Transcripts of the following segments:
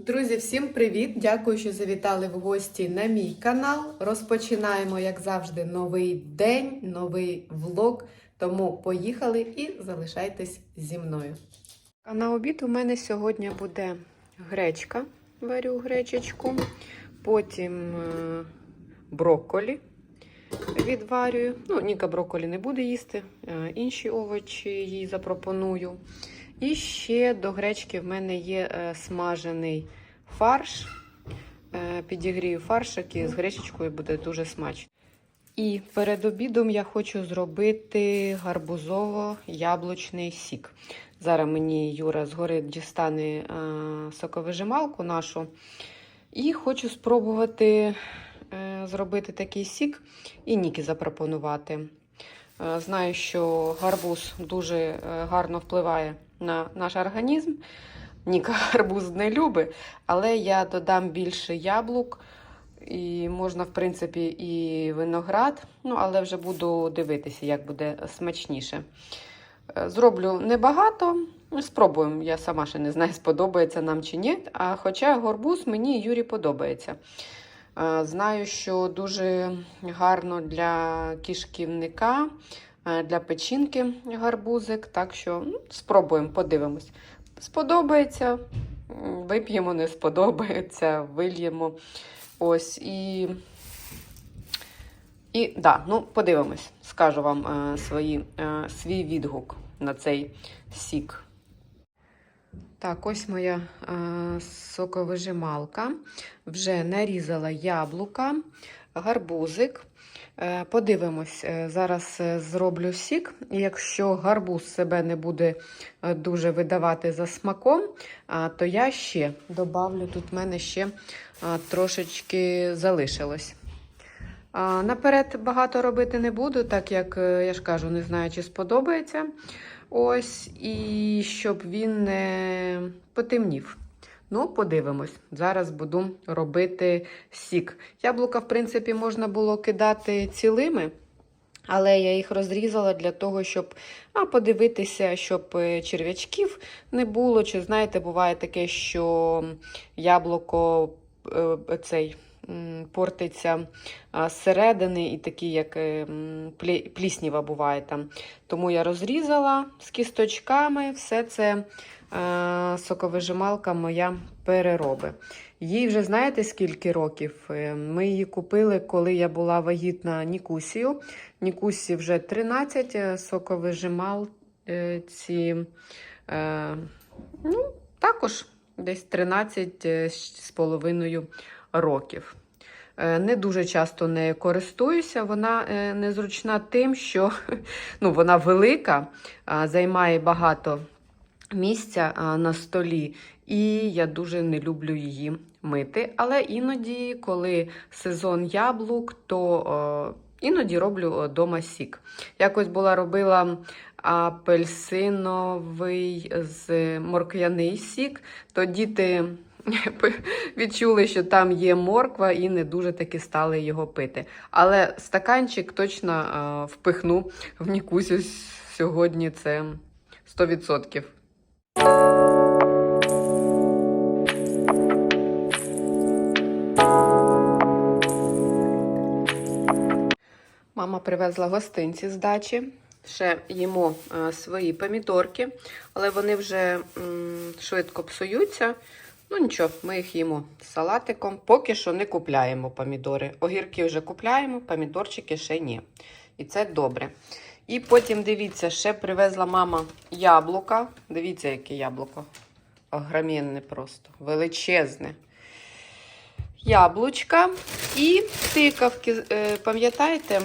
Друзі, всім привіт! Дякую, що завітали в гості на мій канал. Розпочинаємо, як завжди, новий день, новий влог. Тому поїхали і залишайтесь зі мною. А на обід у мене сьогодні буде гречка. Варю гречечку, потім е, брокколі відварюю. Ну, Ніка брокколі не буде їсти, е, інші овочі їй запропоную. І ще до гречки в мене є е, смажений фарш. Е, підігрію фаршик і з гречечкою буде дуже смачно. І перед обідом я хочу зробити гарбузово-яблучний сік. Зараз мені Юра згори дістане е, соковижималку нашу. І хочу спробувати зробити такий сік і Нікі запропонувати. Знаю, що гарбуз дуже гарно впливає на наш організм. Ніка гарбуз не любить, але я додам більше яблук. І можна, в принципі, і виноград, ну, але вже буду дивитися, як буде смачніше. Е, Зроблю небагато, спробуємо. Я сама ще не знаю, сподобається нам чи ні. А хоча горбуз мені Юрі подобається. Е, Знаю, що дуже гарно для кишківника, для печінки гарбузик. Так що ну, спробуємо, подивимось. Сподобається, вип'ємо, не сподобається, вильємо. Ось і. І да, ну подивимось, скажу вам е, свої, е, свій відгук на цей сік. Так, ось моя е, соковижималка. Вже нарізала яблука, гарбузик. Е, подивимось, е, зараз е, зроблю сік. Якщо гарбуз себе не буде дуже видавати за смаком, то я ще добавлю, тут в мене ще трошечки залишилось. Наперед багато робити не буду, так як я ж кажу, не знаю, чи сподобається. Ось, і щоб він не потемнів. Ну, подивимось. Зараз буду робити сік. Яблука, в принципі, можна було кидати цілими, але я їх розрізала для того, щоб а, подивитися, щоб е, черв'ячків не було. Чи знаєте, буває таке, що яблуко е, цей. Портиться зсередини і такі, як е, плі- плісніва буває там. Тому я розрізала з кісточками, все це соковижималка моя перероби. Їй вже знаєте скільки років? Е, Ми її купили, коли я була вагітна Нікусію. Нікусі вже 13 е, соковижимал е, ці е, ну, також десь 13 е, з половиною років. Е, Не дуже часто нею користуюся. Вона е, незручна тим, що ну, вона велика, займає багато місця на столі, і я дуже не люблю її мити. Але іноді, коли сезон яблук, то іноді роблю вдома сік. Якось була робила апельсиновий з морквяний сік, то діти відчули, що там є морква, і не дуже таки стали його пити. Але стаканчик точно впихну в Нікусю сьогодні. Це 100%. Мама привезла гостинці з дачі. Ще їмо е, свої помідорки, але вони вже м, швидко псуються. Ну нічого, ми їх їмо з салатиком. Поки що не купляємо помідори. Огірки вже купляємо, помідорчики ще ні. І це добре. І потім дивіться, ще привезла мама яблука. Дивіться, яке яблуко. Огромінне просто, величезне. Яблучка і тикавки. Е, Пам'ятаєте,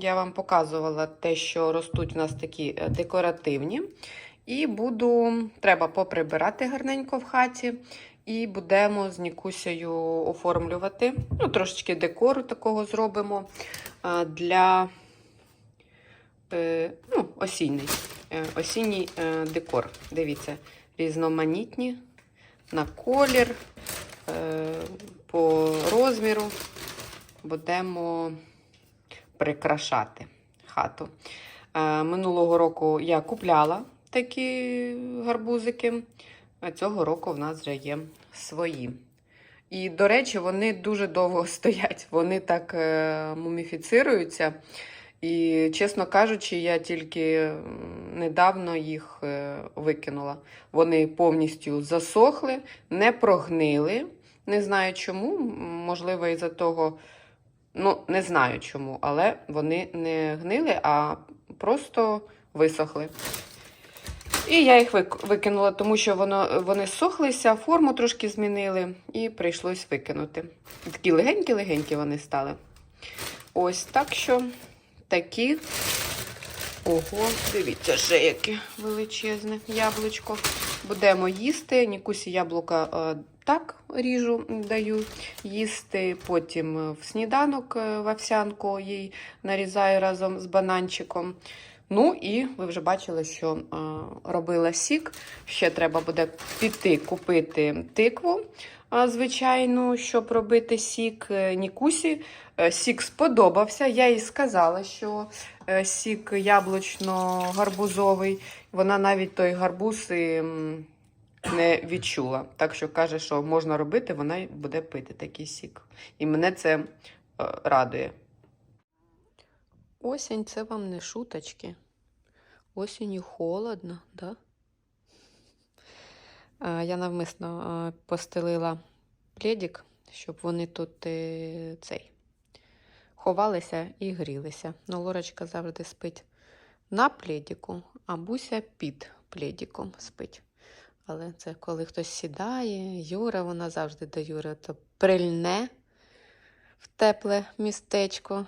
я вам показувала те, що ростуть у нас такі е, декоративні. І буду, треба поприбирати гарненько в хаті. І будемо з Нікусею оформлювати. Ну, трошечки декору такого зробимо для е, ну, осінній, е, е, декор. Дивіться, різноманітні на колір, е, по розміру. Будемо прикрашати хату. Е, минулого року я купляла такі гарбузики. А цього року в нас вже є свої. І, до речі, вони дуже довго стоять. Вони так е, муміфіцируються. І, чесно кажучи, я тільки недавно їх е, викинула. Вони повністю засохли, не прогнили. Не знаю чому. Можливо, із-за того, ну, не знаю чому, але вони не гнили, а просто висохли. І я їх викинула, тому що воно, вони сохлися, форму трошки змінили, і прийшлось викинути. Такі легенькі-легенькі вони стали. Ось так що такі. Ого, дивіться, ще яке величезне яблучко. Будемо їсти. Нікусі яблука е, так ріжу, даю їсти. Потім е, в сніданок е, в овсянку їй нарізаю разом з бананчиком. Ну і ви вже бачили, що е, робила сік. Ще треба буде піти купити тикву, звичайно, щоб робити сік. Е, Нікусі е, сік сподобався. Я їй сказала, що е, сік яблучно-гарбузовий. Вона навіть той гарбуз і, не відчула. Так що каже, що можна робити, вона буде пити такий сік. І мене це радує. Осінь це вам не шуточки. Осінню холодно, да? А, Я навмисно постелила пледик, щоб вони тут е, цей ховалися і грілися. Ну, Лорочка завжди спить на пледіку, а Буся під пледіком спить. Але це коли хтось сідає, Юра, вона завжди до Юри то прильне в тепле містечко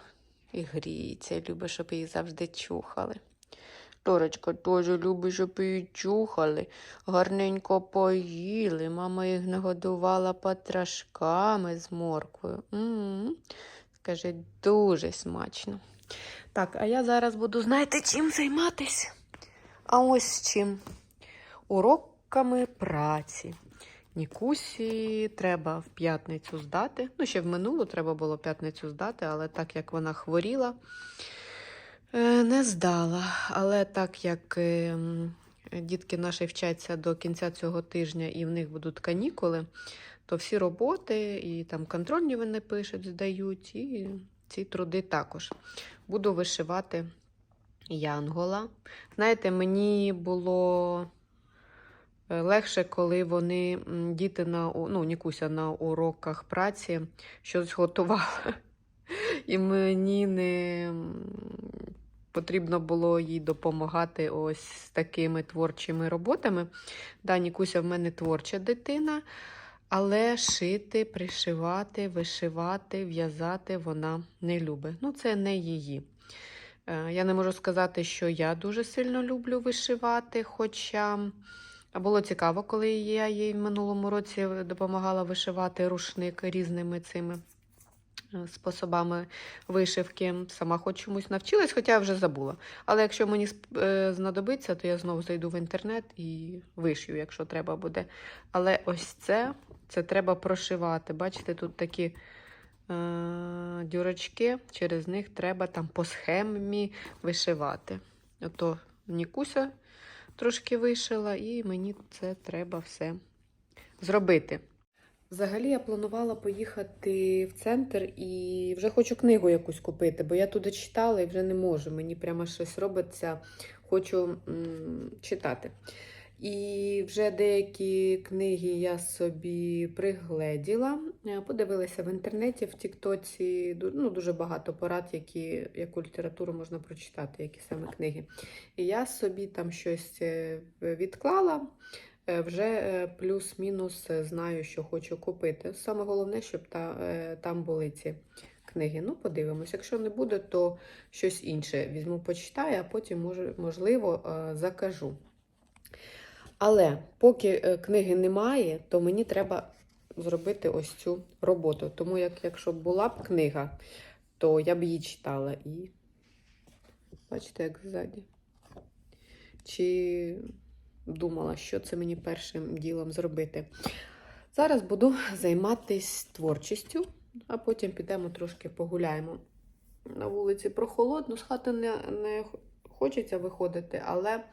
і гріється, любить, щоб її завжди чухали. Торочка теж любить, щоб її чухали, гарненько поїли. Мама їх нагодувала патрашками з морквою. М-м-м. Скажи, дуже смачно. Так, а я зараз буду, знаєте, чим займатися? А ось чим? Уроками праці. Нікусі треба в п'ятницю здати. Ну, ще в минулу треба було п'ятницю здати, але так як вона хворіла, не здала. Але так як е, дітки наші вчаться до кінця цього тижня і в них будуть канікули, то всі роботи і там контрольні вони пишуть, здають, і ці труди також. Буду вишивати янгола. Знаєте, мені було е, легше, коли вони, діти на ну, Нікуся на уроках праці щось готувала. І мені не потрібно було їй допомагати ось з такими творчими роботами. Да, Нікуся в мене творча дитина, але шити, пришивати, вишивати, в'язати вона не любить. Ну, це не її. Е, Я не можу сказати, що я дуже сильно люблю вишивати, хоча було цікаво, коли я їй в минулому році допомагала вишивати рушник різними цими способами вишивки. Сама хоч чомусь навчилась, хоча я вже забула. Але якщо мені е, знадобиться, то я знову зайду в інтернет і вишью, якщо треба буде. Але ось це, це треба прошивати. Бачите, тут такі е, дюрочки, через них треба там по схемі вишивати. Ото Нікуся трошки вишила, і мені це треба все зробити. Взагалі я планувала поїхати в центр і вже хочу книгу якусь купити, бо я туди читала і вже не можу. Мені прямо щось робиться, хочу м, читати. І вже деякі книги я собі пригледіла. Е, Подивилася в інтернеті, в Тіктоці ну, дуже багато порад, які, яку літературу можна прочитати, які саме книги. І я собі там щось е, відклала. Е, Вже е, плюс-мінус е, знаю, що хочу купити. Саме головне, щоб та, там були ці книги. Ну, подивимось. Якщо не буде, то щось інше візьму, почитаю, а потім, можливо, закажу. Але поки книги немає, то мені треба зробити ось цю роботу. Тому як, якщо була б книга, то я б її читала. І бачите, як ззаді. Чи думала, що це мені першим ділом зробити. Зараз буду займатися творчістю, а потім підемо трошки погуляємо. На вулиці прохолодно, з хати не, не хочеться виходити, але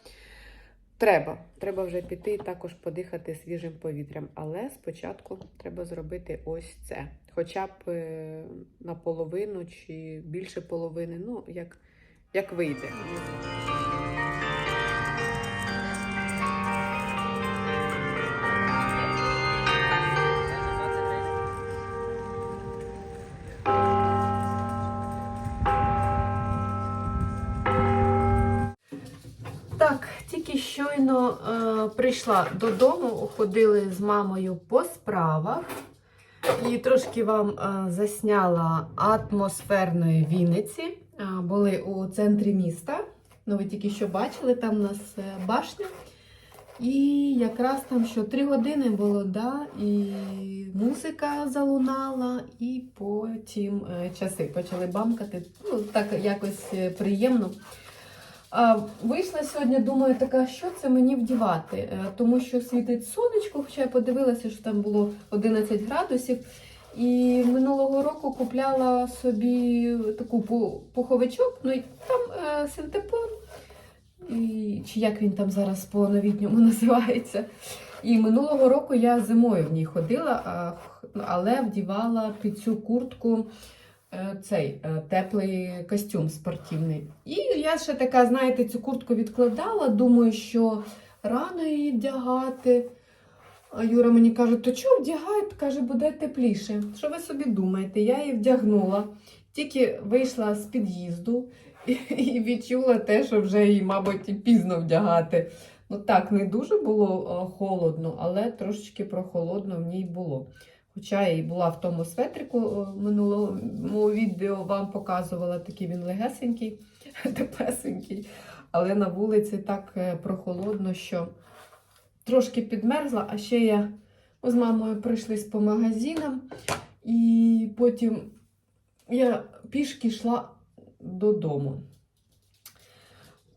треба. Треба вже піти і також подихати свіжим повітрям. Але спочатку треба зробити ось це. Хоча б е, наполовину чи більше половини, ну, як, як вийде. Прийшла додому, ходили з мамою по справах. І трошки вам е, засняла атмосферної Вінниці. Е, були у центрі міста. Ну, ви тільки що бачили, там у нас е, башня. І якраз там що три години було, да, і музика залунала, і потім часи почали бамкати. Ну, так якось приємно. Вийшла сьогодні, думаю, така, що це мені вдівати, Е, тому що світить сонечко, хоча я подивилася, що там було 11 градусів. І минулого року купляла собі таку пуховичок, ну і там е, синтепон, і, чи як він там зараз по новітньому називається. І минулого року я зимою в ній ходила, але вдівала під цю куртку цей е, теплий костюм спортивний. І я ще така, знаєте, цю куртку відкладала, думаю, що рано її вдягати. А Юра мені каже, то чого вдягай? Каже, буде тепліше. Що ви собі думаєте? Я її вдягнула, тільки вийшла з під'їзду і, і відчула те, що вже її, мабуть, пізно вдягати. Ну так, не дуже було е, холодно, але трошечки прохолодно в ній було. Хоча я і була в тому светрику е, минулому відео вам показувала, такий він легесенький, тепесенький. Але на вулиці так е, прохолодно, що трошки підмерзла, а ще я ми з мамою пройшлись по магазинам, і потім я пішки йшла додому.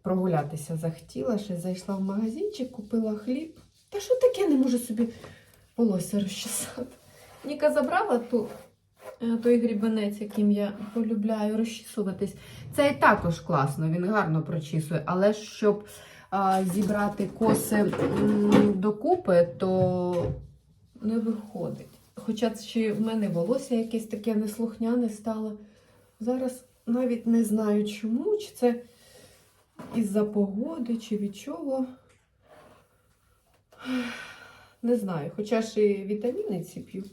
Прогулятися захотіла, ще зайшла в магазинчик, купила хліб. Та що таке не можу собі волосся розчесати? Ніка забрала ту, е, той грібенець, яким я полюбляю розчісуватись. Цей також класно, він гарно прочісує, але щоб а, зібрати коси докупи, то не виходить. Хоча ще в мене волосся якесь таке неслухняне стало. Зараз навіть не знаю чому, чи це із-за погоди, чи від чого. Не знаю, хоча ж і вітаміни ці п'ю.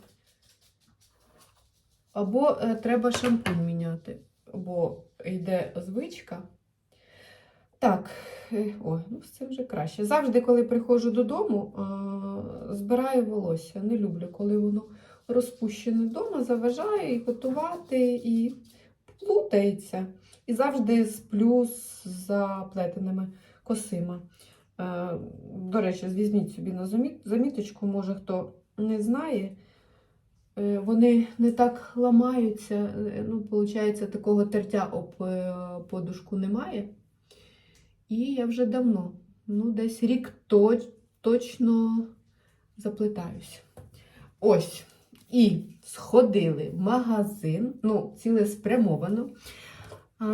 Або е, треба шампунь міняти, бо йде звичка. Так, е, о, ну це вже краще. Завжди, коли приходжу додому, збираю волосся. Не люблю, коли воно розпущене вдома, заважає і готувати, і плутається. І завжди сплю з заплетеними косима. Е, До речі, візьміть собі на заміточку, може хто не знає. Е, Вони не так ламаються, е, ну, виходить, такого тертя об е, подушку немає. І я вже давно, ну, десь рік точ, точно заплетаюсь. Ось. І сходили в магазин, ну, цілеспрямовано.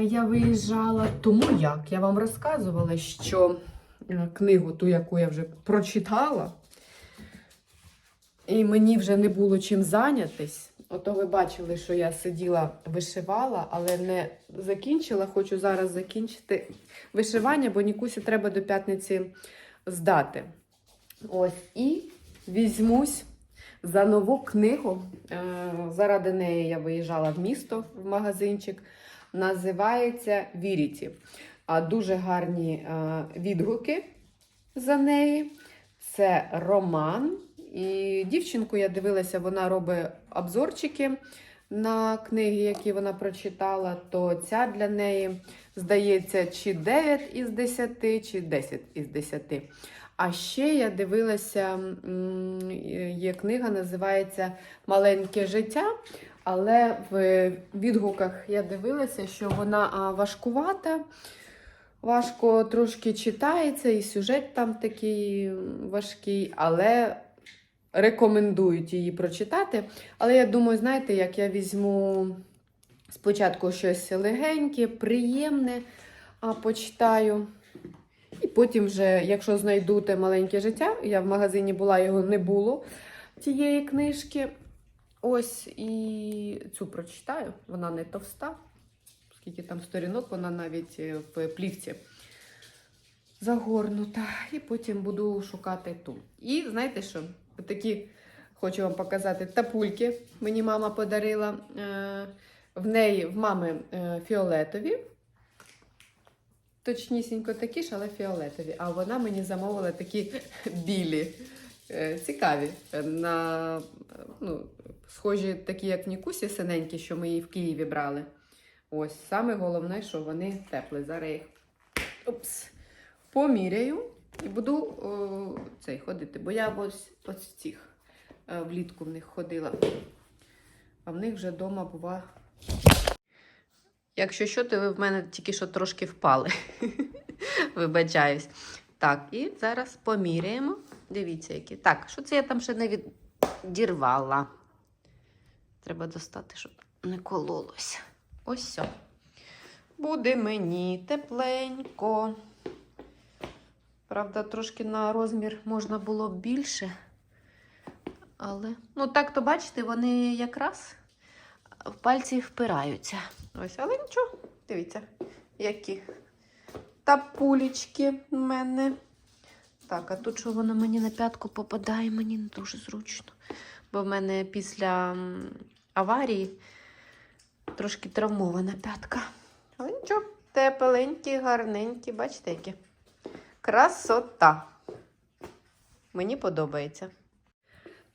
Я виїжджала, тому як я вам розказувала, що книгу, ту, яку я вже прочитала, і мені вже не було чим зайнятись. Ото ви бачили, що я сиділа, вишивала, але не закінчила. Хочу зараз закінчити вишивання, бо Нікусі треба до п'ятниці здати. Ось і візьмусь за нову книгу. Е, Заради неї я виїжджала в місто в магазинчик. Називається Віріті. Дуже гарні е, відгуки за неї. Це роман. І дівчинку я дивилася, вона робить обзорчики на книги, які вона прочитала. То ця для неї здається, чи 9 із 10, чи 10 із 10. А ще я дивилася, є книга, називається Маленьке життя. Але в відгуках я дивилася, що вона важкувата, важко трошки читається, і сюжет там такий важкий, але рекомендують її прочитати. Але я думаю, знаєте, як я візьму спочатку щось легеньке, приємне, а почитаю. І потім, вже, якщо знайду те маленьке життя, я в магазині була, його не було тієї книжки. Ось і цю прочитаю. Вона не товста, скільки там сторінок, вона навіть е, в плівці загорнута. І потім буду шукати ту. І знаєте що? Такі хочу вам показати тапульки. Мені мама подарила. Е, В неї в мами е, фіолетові. Точнісінько такі ж, але фіолетові. А вона мені замовила такі білі, е, цікаві. На, ну, схожі, такі, як Нікусі, синенькі, що ми її в Києві брали. Ось саме головне, що вони теплі. Зараз їх опс, поміряю і буду о, цей ходити. Бо я ось, ось цих е, влітку в них ходила. А в них вже вдома бува. Якщо що, то ви в мене тільки що трошки впали. Вибачаюсь. Так, і зараз поміряємо. Дивіться, які. Так, що це я там ще не відірвала? Треба достати, щоб не кололося. Ось все. Буде мені тепленько. Правда, трошки на розмір можна було б більше. Але, ну так то бачите, вони якраз в пальці впираються. Ось, але нічого, дивіться, які тапулечки в мене. Так, а тут що воно мені на п'ятку попадає, мені не дуже зручно. Бо в мене після аварії трошки травмована п'ятка. Але нічого, тепленькі, гарненькі, бачите, які. Красота. Мені подобається.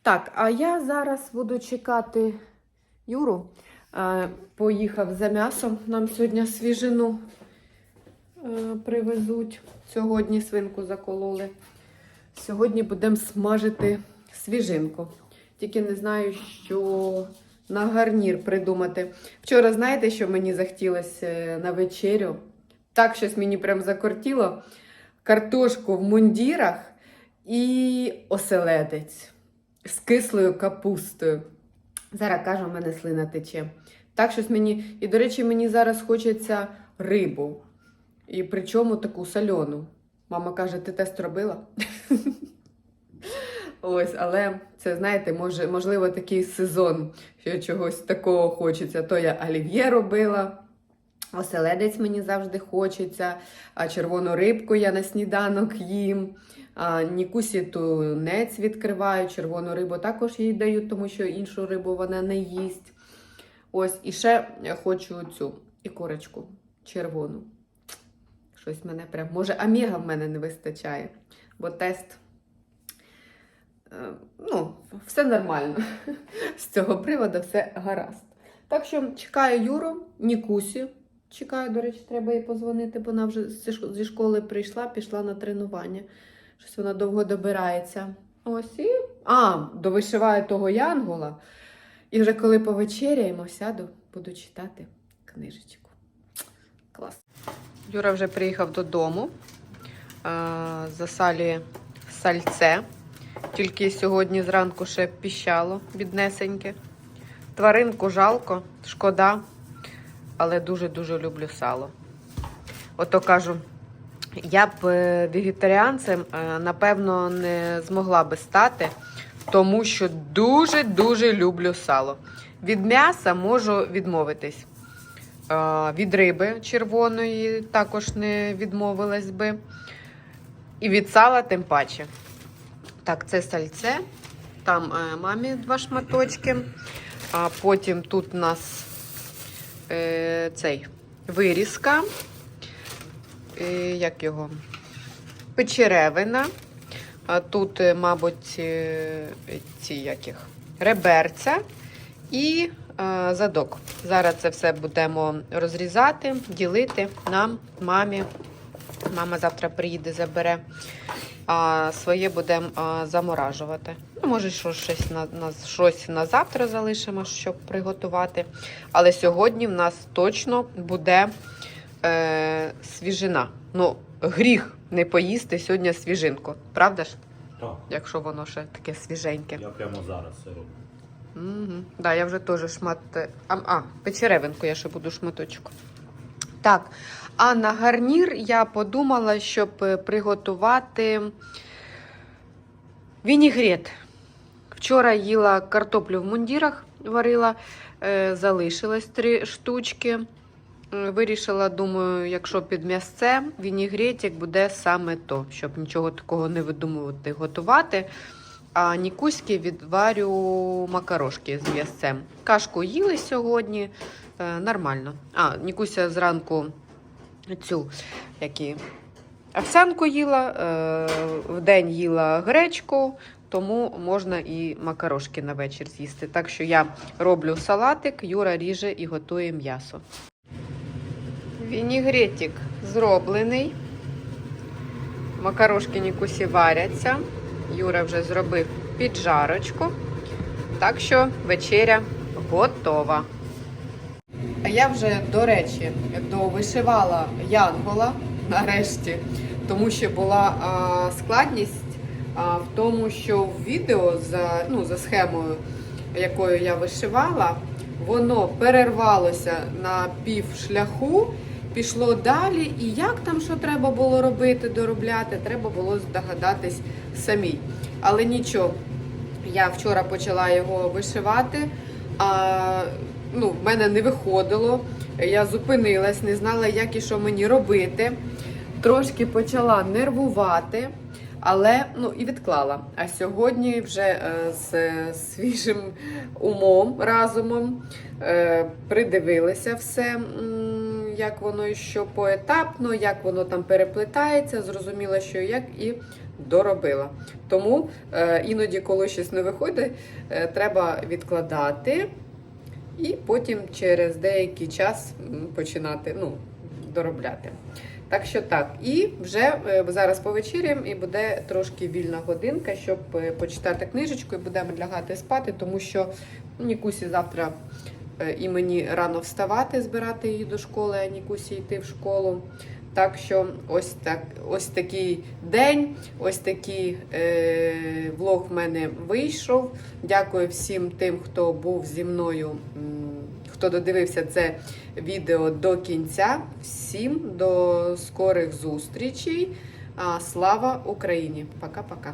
Так, а я зараз буду чекати Юру. Е, Поїхав за м'ясом. Нам сьогодні свіжину е, привезуть. Сьогодні свинку закололи. Сьогодні будемо смажити свіжинку. Тільки не знаю, що на гарнір придумати. Вчора, знаєте, що мені захотілося е, на вечерю? Так щось мені прям закортіло. Картошку в мундірах і оселедець з кислою капустою. Зараз кажу, в мене слина тече. Так щось мені. І, до речі, мені зараз хочеться рибу. І причому таку сальону. Мама каже, ти тест робила? Ось, але це, знаєте, може, можливо, такий сезон, що чогось такого хочеться. То я олів'є робила, оселедець мені завжди хочеться, червону рибку я на сніданок їм. Нікусі тунець відкриваю, червону рибу також їй даю, тому що іншу рибу вона не їсть. Ось, і ще хочу цю і корочку червону. Щось мене прям. Може, омега в мене не вистачає, бо тест. е, Ну, все нормально. З цього приводу все гаразд. Так що чекаю Юру, Нікусі. Чекаю, до речі, треба їй позвонити, бо вона вже зі школи прийшла, пішла на тренування. Щось вона довго добирається. Ось і. А, довишиваю того янгола. І вже коли повечеряємо, сяду, буду читати книжечку. Клас. Юра вже приїхав додому. А, засалює сальце. Тільки сьогодні зранку ще піщало біднесеньке. Тваринку жалко, шкода, але дуже-дуже люблю сало. Ото кажу, я б е, вегетаріанцем, е, напевно, не змогла би стати, тому що дуже-дуже люблю сало. Від м'яса можу відмовитись. Е, Від риби червоної також не відмовилась би. І від сала тим паче. Так, це сальце. Там мамі два шматочки. А потім тут у нас е, цей вирізка. Е, як його? Печеревина. А тут, е, мабуть, е, ці яких? Реберця і е, задок. Зараз це все будемо розрізати, ділити нам, мамі. Мама завтра приїде, забере. А своє будемо заморажувати. Ну, може, що, щось, на, на, щось на завтра залишимо, щоб приготувати. Але сьогодні в нас точно буде е, свіжина. Ну, гріх не поїсти сьогодні свіжинку. Правда ж? Так, Якщо воно ще таке свіженьке. я прямо зараз це роблю. Угу. Да, я вже теж шмат. е, А, а, печеревинку я ще буду шматочок. Так, а на гарнір я подумала, щоб е, приготувати вінігрет. Вчора їла картоплю в мундірах, варила, е, залишилось три штучки. Вирішила, думаю, якщо під м'ясце, вінігретик буде саме то, щоб нічого такого не видумувати готувати. А нікуськи відварю макарошки з м'ясцем. Кашку їли сьогодні. Е, нормально. А, Нікуся зранку цю які, овсянку їла, е, вдень їла гречку, тому можна і макарошки на вечір з'їсти. Так що я роблю салатик, Юра ріже і готує м'ясо. Вінігретик зроблений. Макарошки Нікусі варяться. Юра вже зробив піджарочку. Так що вечеря готова. А я вже, до речі, довишивала янгола нарешті, тому що була а, складність а, в тому, що в відео за, ну, за схемою, якою я вишивала, воно перервалося на пів шляху, пішло далі. І як там що треба було робити, доробляти, треба було здогадатись самій. Але нічого, я вчора почала його вишивати. А, ну, в мене не виходило. Я зупинилась, не знала, як і що мені робити. Трошки почала нервувати, але ну і відклала. А сьогодні вже е, з е, свіжим умом, разумом е, придивилася все, як воно і що поетапно, як воно там переплетається. Зрозуміла, що як і доробила. Тому іноді, коли щось не виходить, треба відкладати. І потім через деякий час починати ну, доробляти. Так що так, і вже е, зараз повечеряємо, і буде трошки вільна годинка, щоб е, почитати книжечку і будемо лягати спати, тому що ну, Нікусі завтра е, і мені рано вставати, збирати її до школи, а Нікусі йти в школу. Так що ось так, ось такий день, ось такий е, влог в мене вийшов. Дякую всім тим, хто був зі мною, хто додивився це відео до кінця. Всім до скорих зустрічей. А, Слава Україні! Пока-пока.